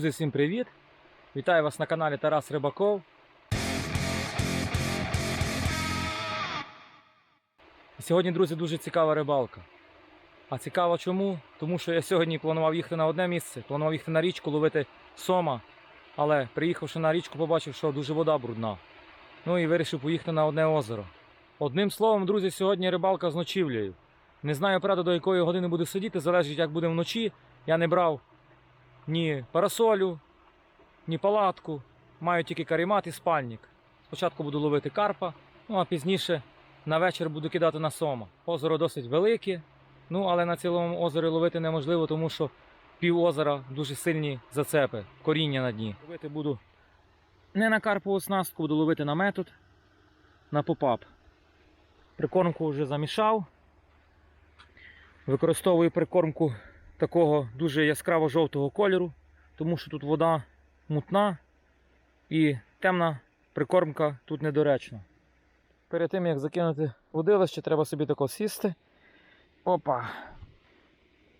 Друзі, всім привіт! Вітаю вас на каналі Тарас Рибаков. Сьогодні, друзі, дуже цікава рибалка. А цікаво чому? Тому що я сьогодні планував їхати на одне місце, планував їхати на річку, ловити сома, але приїхавши на річку, побачив, що дуже вода брудна. Ну і вирішив поїхати на одне озеро. Одним словом, друзі, сьогодні рибалка з ночівлею. Не знаю, правда, до якої години буду сидіти, залежить, як буде вночі. Я не брав ні парасолю, ні палатку. Маю тільки каремат і спальник. Спочатку буду ловити карпа, ну а пізніше на вечір буду кидати на сома. Озеро досить велике, ну але на цілому озері ловити неможливо, тому що пів озера дуже сильні зацепи, коріння на дні. Ловити буду не на карпову оснастку, буду ловити на метод, на попап. Прикормку вже замішав. Використовую прикормку такого дуже яскраво жовтого кольору, тому що тут вода мутна і темна прикормка тут недоречна. Перед тим як закинути водилище, треба собі тако сісти. Опа.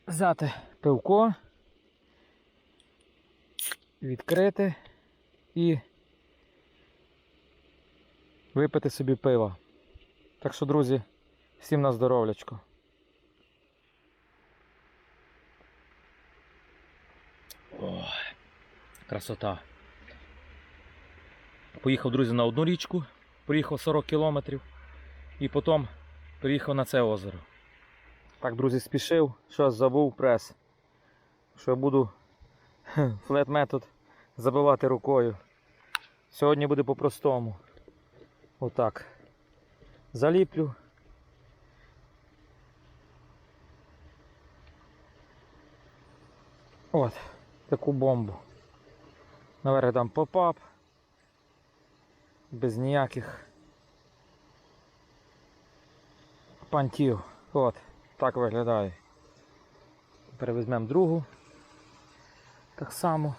Взяти пивко, відкрити і випити собі пива. Так що, друзі, всім на здоров'ячко. Ой, красота. Поїхав, друзі, на одну річку, проїхав 40 кілометрів і потім приїхав на це озеро. Так, друзі, спішив, щось забув прес. Що я буду флет метод забивати рукою. Сьогодні буде по-простому. Отак. Заліплю. От таку бомбу. Наверх дам попап. Без ніяких пантів. От, так виглядає. Перевізьмемо другу. Так само.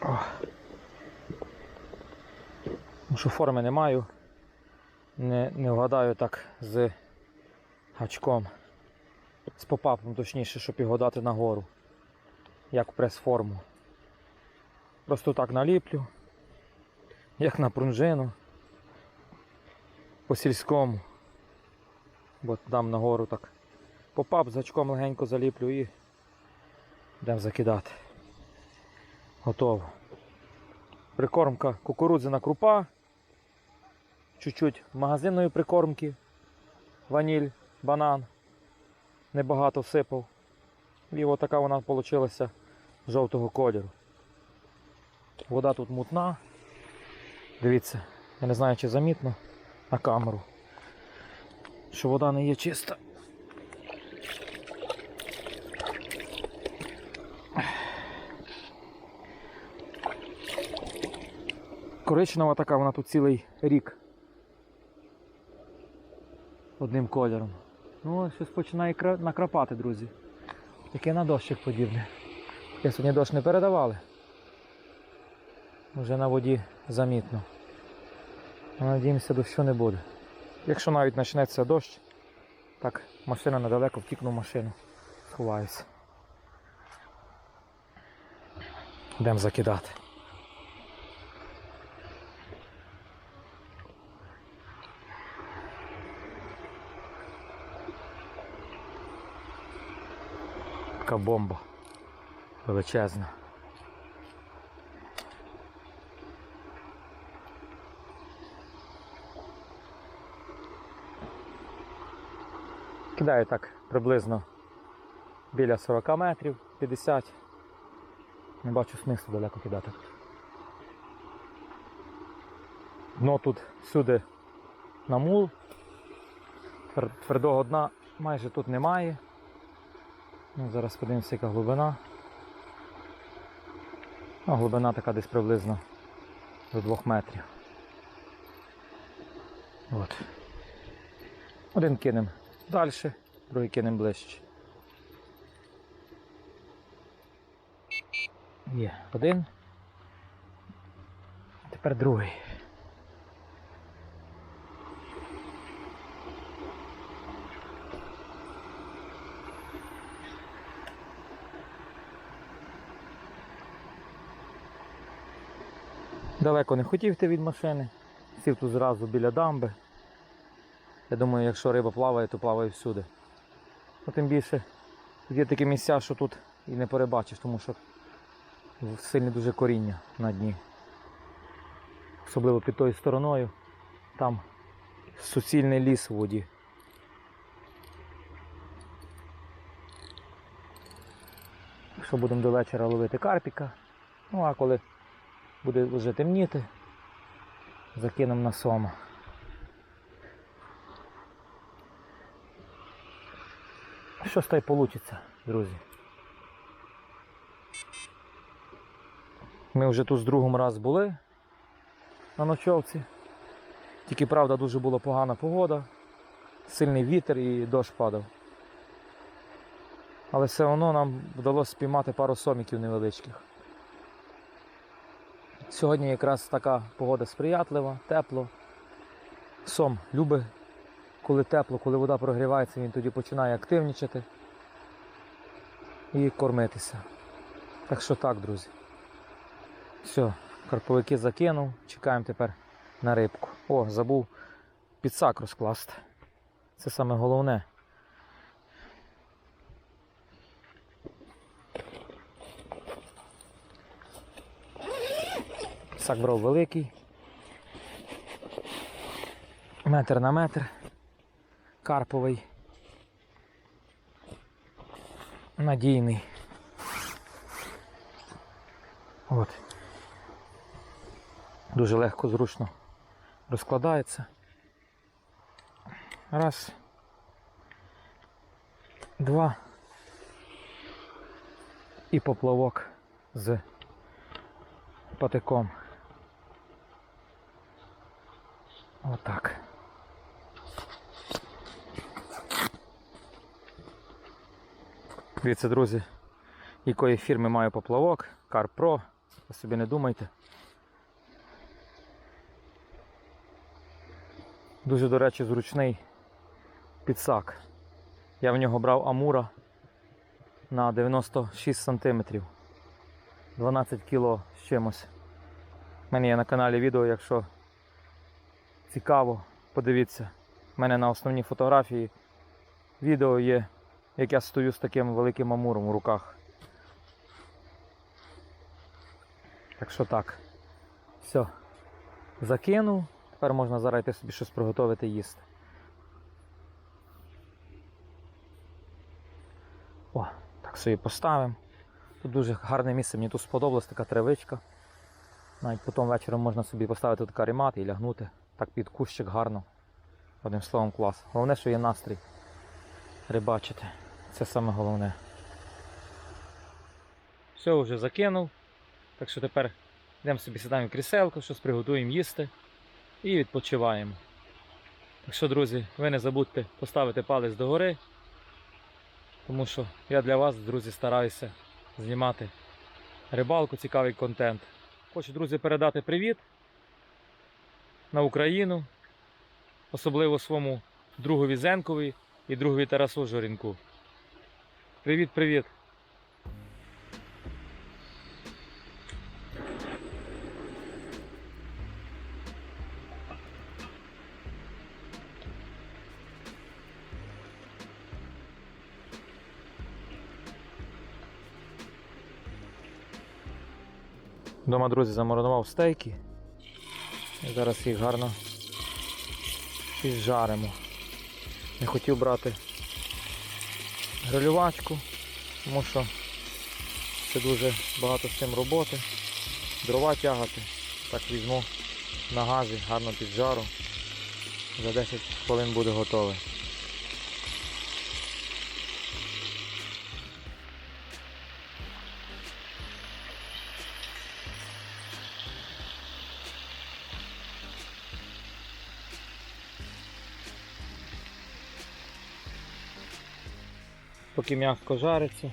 О. Ну, що форми не маю. Не, не вгадаю так з гачком. З попапом, точніше, щоб його дати нагору. Як прес-форму. Просто так наліплю. Як на пружину. По сільському. Бо дам нагору так. Попап з гачком легенько заліплю і йдемо закидати. Готово. Прикормка кукурудзяна крупа. Чуть-чуть магазинної прикормки. Ваніль, банан. Небагато всипав. І от така вона вийшла жовтого кольору. Вода тут мутна. Дивіться, я не знаю чи замітно на камеру, що вода не є чиста. Коричнева така, вона тут цілий рік. Одним кольором. Ну, щось починає накрапати, друзі. Таке на дощик подібне. Я сьогодні дощ не передавали. Вже на воді замітно. А Надіємося, дощу не буде. Якщо навіть почнеться дощ, так машина недалеко втікну машину. Сховаюся. Йдемо закидати. Така бомба величезна. Кидаю так приблизно біля 40 метрів, 50. Не бачу смислу далеко кидати. Дно тут всюди на мул. Твердого дна майже тут немає. Ну, зараз подивимося, яка глибина. Ну, глибина така десь приблизно до 2 метрів. От. Один кинемо далі, другий кинемо ближче. Є один. Тепер другий. Далеко не хотів йти від машини. Сів тут зразу біля дамби. Я думаю, якщо риба плаває, то плаває всюди. Ну, тим більше є такі місця, що тут і не перебачиш, тому що сильне дуже коріння на дні. Особливо під тою стороною. Там суцільний ліс в воді. Що будемо до вечора ловити карпіка. Ну а коли буде вже темніти, закинемо на сома. Щось та й вийде, друзі. Ми вже тут з другим раз були на ночовці. Тільки правда дуже була погана погода, сильний вітер і дощ падав. Але все одно нам вдалося спіймати пару соміків невеличких. Сьогодні якраз така погода сприятлива, тепло. Сом любить, коли тепло, коли вода прогрівається, він тоді починає активнічати і кормитися. Так що так, друзі. Все, карповики закинув, чекаємо тепер на рибку. О, забув підсак розкласти. Це саме головне. Сак брав великий. Метр на метр. Карповий. Надійний. От. Дуже легко, зручно розкладається. Раз. Два. І поплавок з патиком. Отак. Дивіться, друзі, якої фірми маю поплавок, CarPro, ви собі не думайте. Дуже, до речі, зручний підсак. Я в нього брав Амура на 96 см. 12 кг з чимось. У мене є на каналі відео, якщо цікаво, подивіться. У мене на основній фотографії відео є, як я стою з таким великим амуром у руках. Так що так. Все. Закинув. Тепер можна зараз собі щось приготувати їсти. О, так собі поставимо. Тут дуже гарне місце, мені тут сподобалась така травичка. Навіть потім вечором можна собі поставити тут каремат і лягнути. Так під кущик гарно. Одним словом клас. Головне, що є настрій. Рибачити. Це саме головне. Все, вже закинув. Так що тепер йдемо собі сідаємо в кріселку, щось приготуємо їсти і відпочиваємо. Так що, друзі, ви не забудьте поставити палець догори, тому що я для вас, друзі, стараюся знімати рибалку, цікавий контент. Хочу, друзі, передати привіт на Україну, особливо своєму другові Зенкові і другові Тарасу Жорінку. Привіт-привіт! Дома, друзі, замаринував стейки. Зараз їх гарно піджаримо. Не хотів брати грилювачку, тому що це дуже багато з цим роботи. Дрова тягати. Так візьму на газі, гарно піджару. За 10 хвилин буде готове. Поки м'ясо жариться.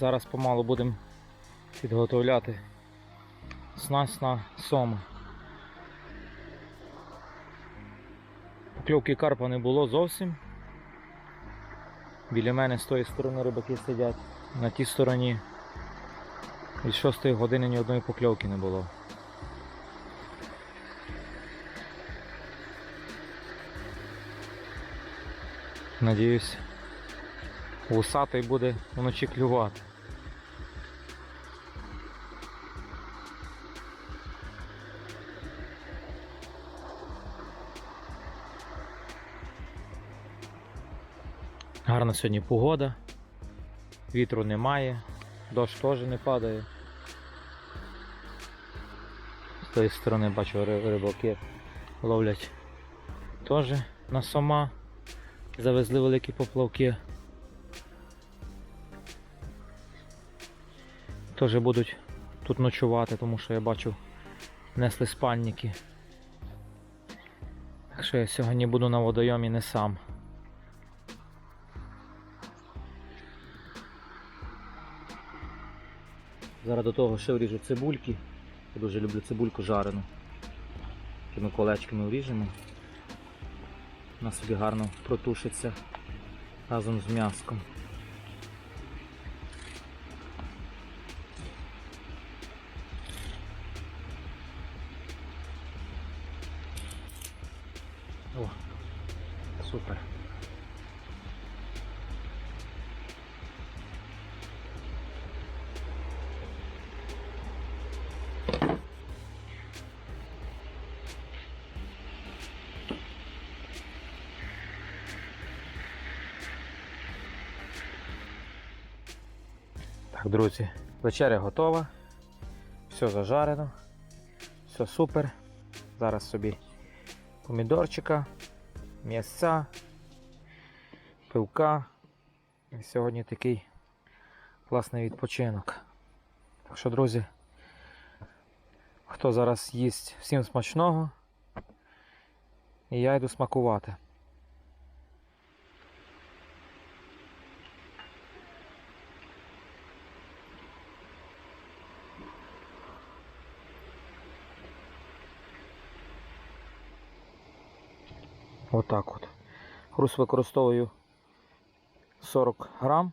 Зараз помалу будемо підготовляти снасть на сома. Покльовки карпа не було зовсім. Біля мене з тої сторони рибаки сидять, на тій стороні Від 6 години ні одної покльовки не було. Надіюсь, вусатий буде вночі клювати. Гарна сьогодні погода, вітру немає, дощ теж не падає. З тої сторони бачу рибаки ловлять теж на сома. Завезли великі поплавки. Теж будуть тут ночувати, тому що я бачу несли спальники. Так що я сьогодні буду на водойомі не сам. Зараз до того ще вріжу цибульки. Я дуже люблю цибульку жарену. Такими колечками вріжемо. Вона собі гарно протушиться разом з м'яском. Так, друзі, вечеря готова. Все зажарено. Все супер. Зараз собі помідорчика, м'ясця, пивка. І сьогодні такий класний відпочинок. Так що, друзі, хто зараз їсть всім смачного, і я йду смакувати. Отак от. Груз використовую 40 грам.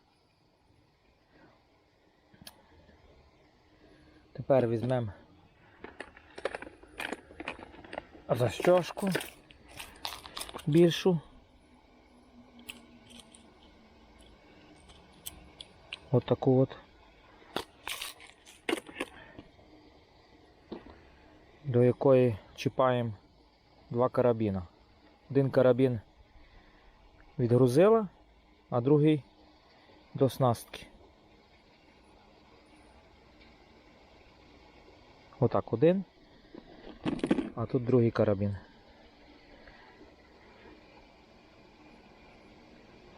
Тепер візьмемо защёжку більшу. Отаку от. До якої чіпаємо два карабіна. Один карабін відгрузила, а другий до снастки. Отак один, а тут другий карабін.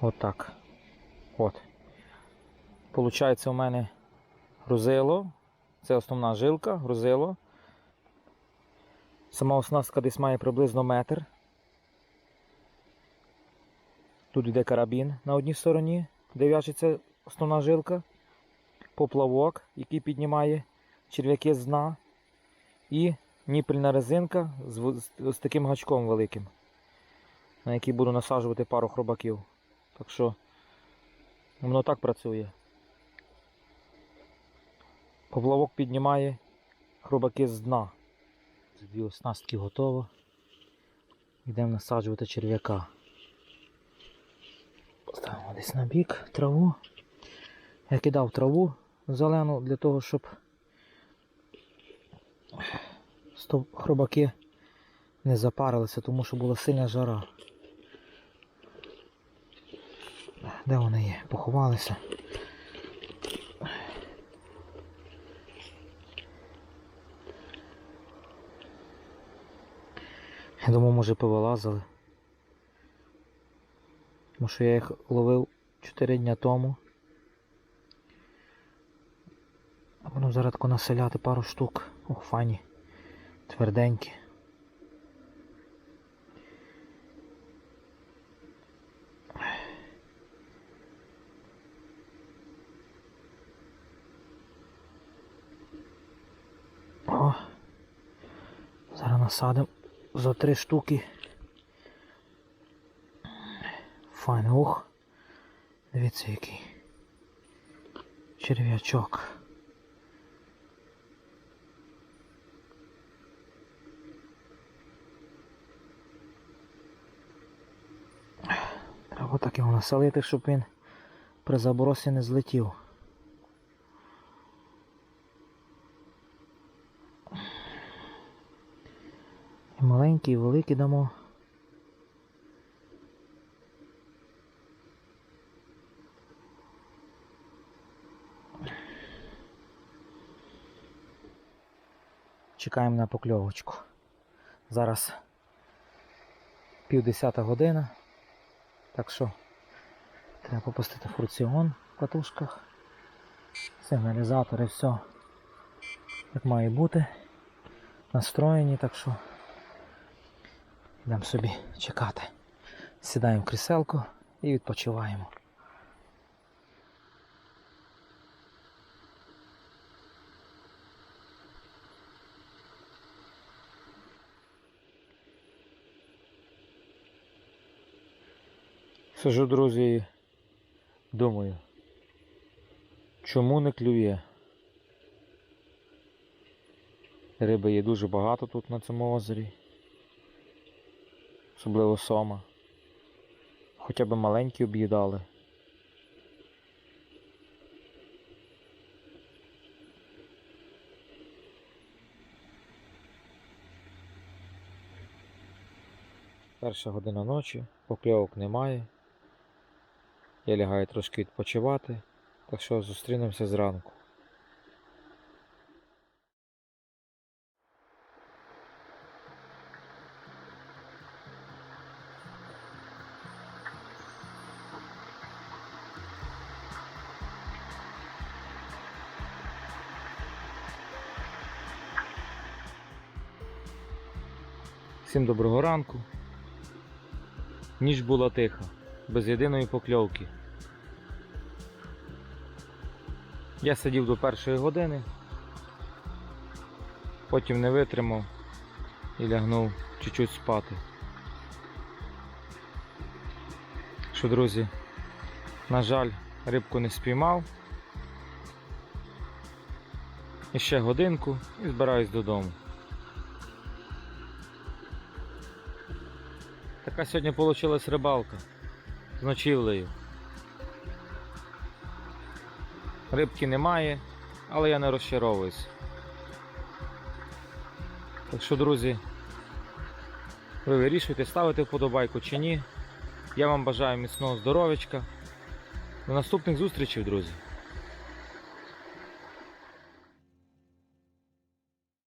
Отак. От. Получається у мене грузило. Це основна жилка, грузило. Сама оснастка десь має приблизно метр. Тут йде карабін на одній стороні, де в'яжеться основна жилка, поплавок, який піднімає черв'яки з дна, і ніпельна резинка з, з, з таким гачком великим, на який буду насаджувати пару хробаків. Так що воно так працює. Поплавок піднімає хробаки з дна. Дві оснастки готово. Йдемо насаджувати черв'яка. Поставимо десь на бік траву. Я кидав траву зелену для того, щоб хробаки не запарилися, тому що була сильна жара. Де вони є? Поховалися. Я думав, може повилазили. Тому що я їх ловив 4 дня тому. А будемо зараз населяти пару штук. Ох, файні. Тверденькі. О! Зараз насадимо за три штуки. файний. Ох! Дивіться який. Черв'ячок. Треба так його населити, щоб він при заборосі не злетів. І маленький, і великий дамо. Чекаємо на покльовочку. Зараз півдесята година. Так що треба попустити фурціон в катушках. Сигналізатори, все як має бути. Настроєні, так що йдемо собі чекати. Сідаємо в кріселку і відпочиваємо. Сижу, друзі, думаю, чому не клює? Риби є дуже багато тут на цьому озері. Особливо сома. Хоча б маленькі об'їдали. Перша година ночі, покльовок немає. Я лягаю трошки відпочивати, так що зустрінемося зранку. Всім доброго ранку. Ніч була тиха, без єдиної покльовки. Я сидів до першої години, потім не витримав і лягнув чуть-чуть спати. Що, друзі, на жаль, рибку не спіймав. І ще годинку і збираюсь додому. Така сьогодні вийшла рибалка з ночівлею. Рибки немає, але я не розчаровуюсь. Так що, друзі, ви вирішуєте, ставити вподобайку чи ні. Я вам бажаю міцного здоров'ячка. До наступних зустрічей, друзі!